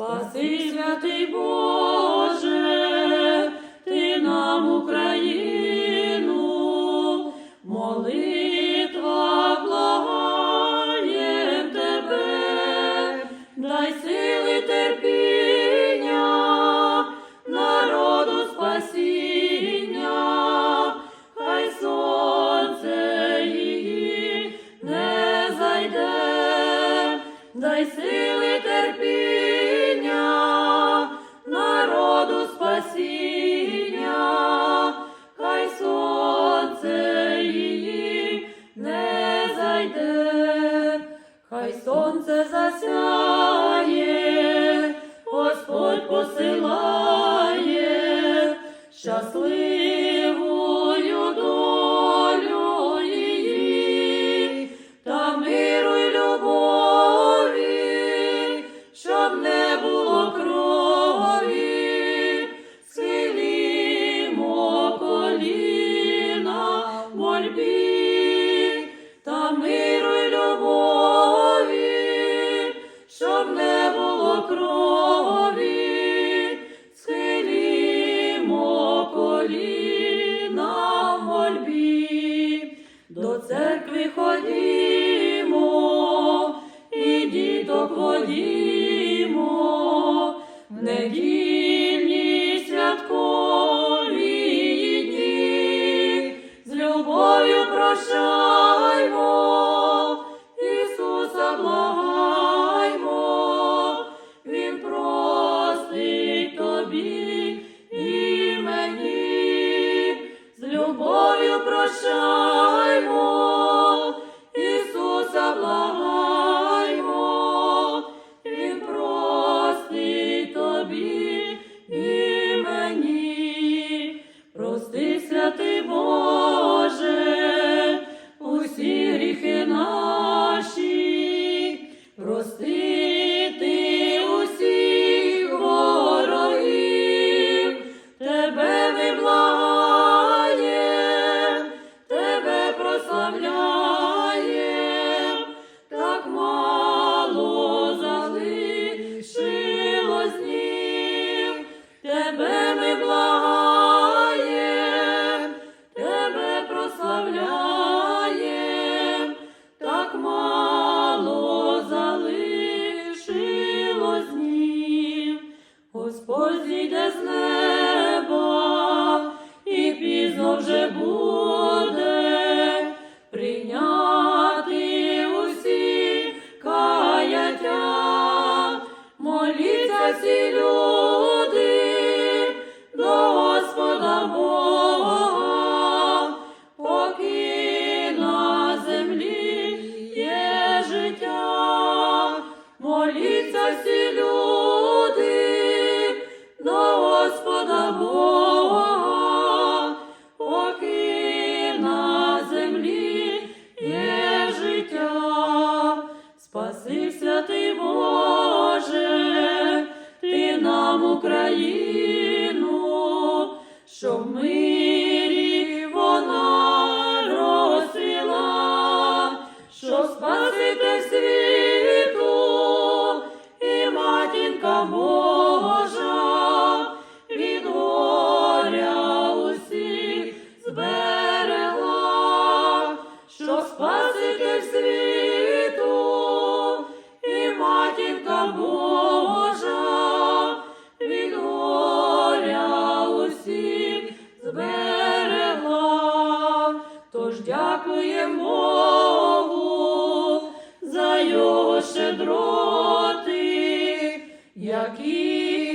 Спаси, святий Боже, ти нам Україну, молитва благає тебе, дай сили терпіння, народу спасіння, хай сонце її не зайде, дай сили посилає щасливою ходімо, і діток водімо, в недільні святкові дні, з любов'ю прощаймо, Ісуса благаймо, Він простить тобі і мені, з любов'ю прощаймо, моліться всі люди до Господа Бога, поки на землі є життя, спаси святий Боже, ти нам Україну, Тож дякуємо за його щедроти, які